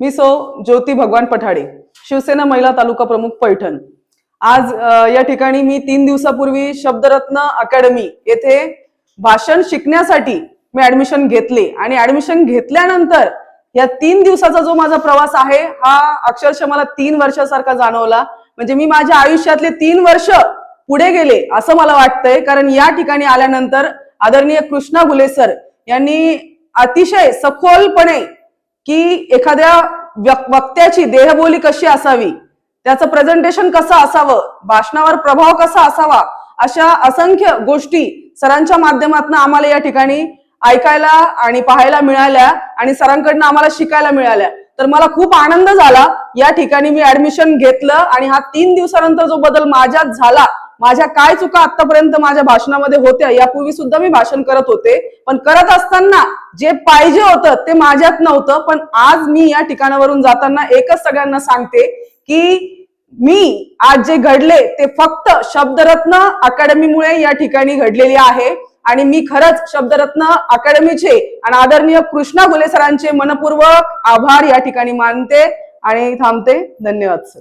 मी so ज्योती भगवान पठाडे शिवसेना महिला तालुका प्रमुख पैठण. आज या ठिकाणी मी तीन दिवसापूर्वी शब्दरत्न अकॅडमी येथे भाषण शिकण्यासाठी मी ऍडमिशन घेतले आणि ऍडमिशन घेतल्यानंतर या तीन दिवसाचा जो माझा प्रवास आहे हा अक्षरशः मला तीन वर्षासारखा जाणवला. म्हणजे मी माझ्या आयुष्यातले तीन वर्ष पुढे गेले असं मला वाटतंय. कारण या ठिकाणी आल्यानंतर आदरणीय कृष्णा घुले सर यांनी अतिशय सखोलपणे की एखाद्या वक्त्याची देहबोली कशी असावी? त्याचं प्रेझेंटेशन कसं असावं? भाषणावर प्रभाव कसा असावा? अशा असंख्य गोष्टी सरांच्या माध्यमातून आम्हाला या ठिकाणी ऐकायला आणि पाहायला मिळाल्या आणि सरांकडनं आम्हाला शिकायला मिळाल्या. तर मला खूप आनंद झाला. या ठिकाणी मी ऍडमिशन घेतलं आणि हा तीन दिवसानंतर जो बदल माझ्यात झाला माझ्या काय चुका आतापर्यंत माझ्या भाषणामध्ये होत्या यापूर्वी सुद्धा मी भाषण करत होते. पण करत असताना जे पाहिजे होतं ते माझ्यात नव्हतं. पण आज मी या ठिकाणावरून जाताना एकच सगळ्यांना सांगते की मी आज जे घडले ते फक्त शब्दरत्न अकॅडमीमुळे या ठिकाणी घडलेले आहे. आणि मी खरंच शब्दरत्न अकॅडमीचे आणि आदरणीय कृष्णा गुले सरांचे मनपूर्वक आभार या ठिकाणी मानते. आणि थांबते. धन्यवाद सर.